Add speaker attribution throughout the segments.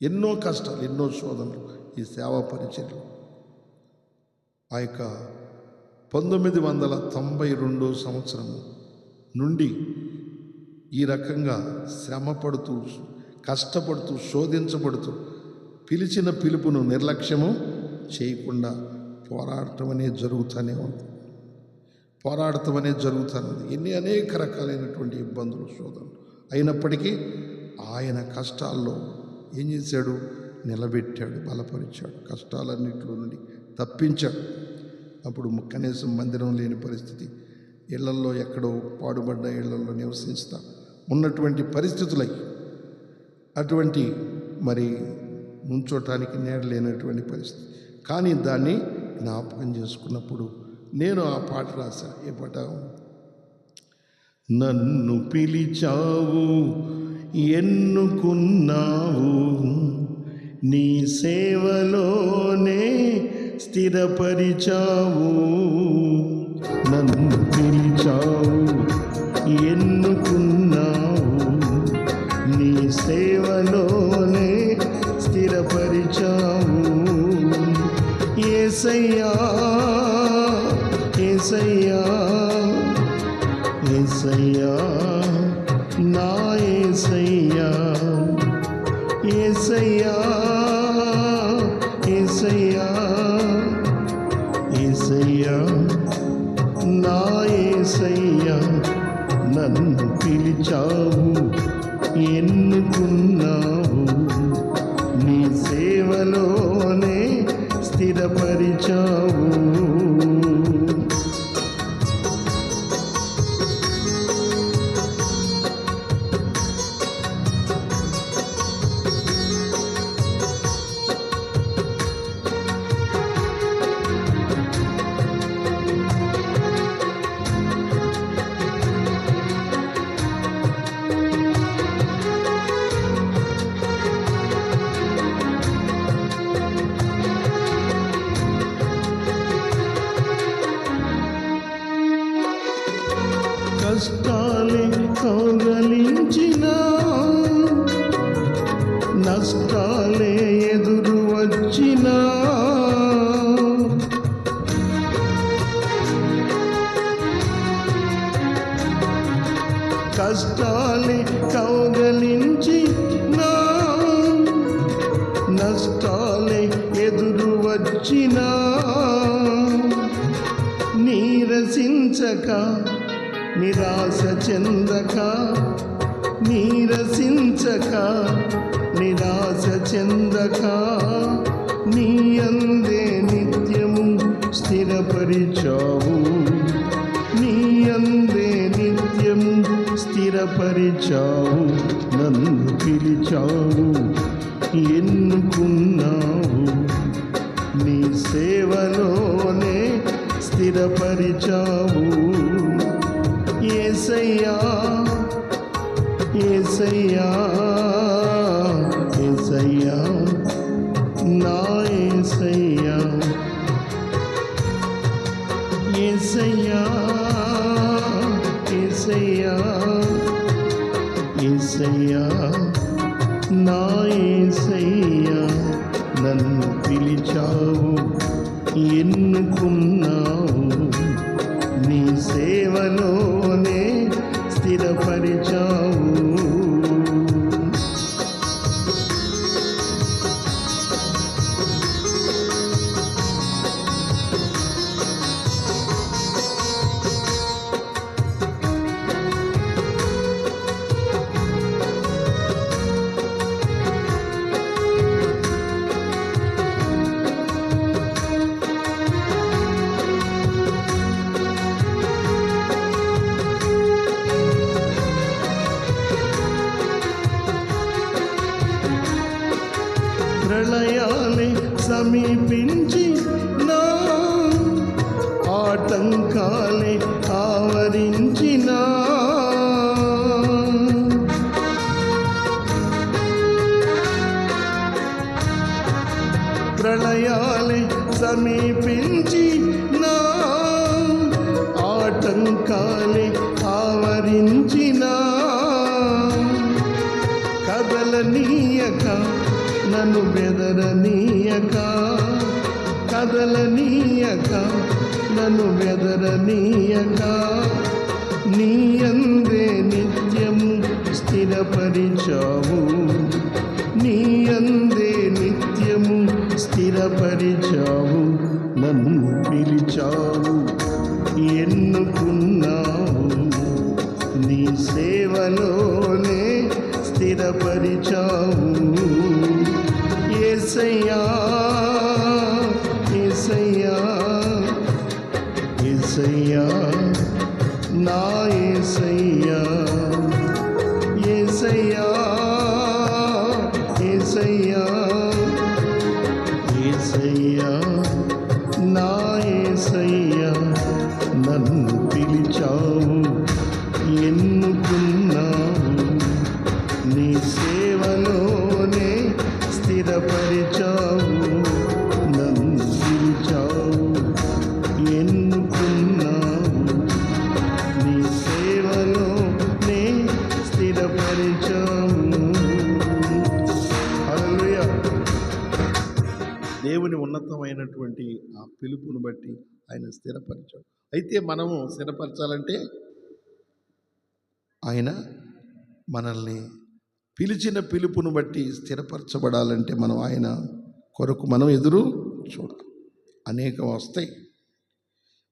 Speaker 1: ఎన్నో కష్టాలు ఎన్నో శోధనలు ఈ సేవా పరిచయం ఆ యొక్క పంతొమ్మిది వందల తొంభై రెండో సంవత్సరము నుండి ఈ రకంగా శ్రమ పడుతూ కష్టపడుతూ శోధించబడుతూ పిలిచిన పిలుపును నిర్లక్ష్యము చేయకుండా పోరాడటం అనేది జరుగుతూనే ఉంది. పోరాడటం అనేది జరుగుతున్నది ఎన్ని అనేక రకాలైనటువంటి ఇబ్బందులు శోధనలు అయినప్పటికీ ఆయన కష్టాల్లో ఏం చేశాడు? నిలబెట్టాడు బలపరిచాడు. కష్టాలన్నింటిలో నుండి తప్పించాడు. అప్పుడు కనీసం మందిరం లేని పరిస్థితి. ఇళ్ళల్లో ఎక్కడో పాడుబడ్డ ఇళ్ళల్లో నివసిస్తా ఉన్నటువంటి పరిస్థితులై. అటువంటి మరి నుంచోటానికి నేడలేనటువంటి పరిస్థితి. కానీ దాన్ని జ్ఞాపకం చేసుకున్నప్పుడు నేను ఆ పాట రాశా. ఏ పాట? నన్ను పిలిచావు ఎన్నుకున్నావు? నీ సేవలోనే స్థిరపరిచావు. నన్ను పిలిచావు. ఎన్నుకున్నావు? నీ సేవలోనే స్థిరపరిచావు. ఏసయ్యా ఏసయ్యా ఏసయ్యా. ఏసయ్యా నన్ను పిలిచావు. ఎన్నుకున్న కష్టాలే కౌగలించిన నష్టాలే ఎదురు వచ్చినా. కష్టాలే కౌగలించి నా నష్టాలే ఎదురు వచ్చినా. చింతించక నిరాశ చెందక నీరసించక నిరాశ చెందక నీ అందే నిత్యము స్థిరపరిచావు. నీ అందే నిత్యము స్థిరపరిచావు. నన్ను పిలిచావు ఎన్నుకున్నావు. నీ సేవలోనే స్థిరపరిచావు. ఏసయ్యా ఏసయ్యా ఏసయ్యా నా ఏసయ్యా. ఏసయ్యా ఏసయ్యా ఏసయ్యా నా ఏసయ్యా నన్ను పిలిచావు. ఎన్నుకున్నావు? నీ సేవలో ప్రళయాలే సమీపించి నా ఆటంకాలే ఆవరించిన. కదలనీయక నన్ను బెదరనీయక. కదలనీయక నన్ను బెదరనీయక. నీ అందే నిత్యము స్థిరపరిచావు. నీ అందే స్థిరపరిచావు నన్ను పిలిచావు ఎన్నుకున్నావు. నీ సేవలోనే స్థిరపరిచావు. ఏసయ్యా ఏసయ్యా ఏసయ్యా నా ఏసయ్యా ఏసయ్యా. నన్ను పిలిచావు ఎన్నుకున్నావు. నీ సేవలోనే స్థిరపరిచావు నన్ను పిలిచావు ఎన్నుకున్నావు. నీ సేవలోనే స్థిరపరిచావు. హల్లెలూయా. దేవుని ఉన్నతమైనటువంటి ఆ పిలుపును బట్టి ఆయన స్థిరపరిచాడు. అయితే మనము స్థిరపరచాలంటే ఆయన మనల్ని పిలిచిన పిలుపును బట్టి స్థిరపరచబడాలంటే మనం ఆయన కొరకు మనం ఎదురు చూడాలి. అనేకం వస్తాయి.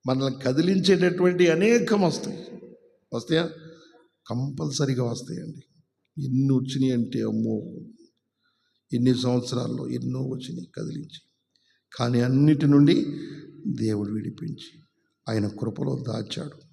Speaker 1: మనల్ని కదిలించేటటువంటి అనేకం వస్తాయి. వస్తాయా? కంపల్సరీగా వస్తాయండి. ఎన్ని వచ్చినాయి అంటే అమ్మో! ఎన్ని సంవత్సరాల్లో ఎన్నో వచ్చినాయి కదిలించి. కానీ అన్నిటి నుండి దేవుడు విడిపించి ఆయన కృపలో దాచాడు.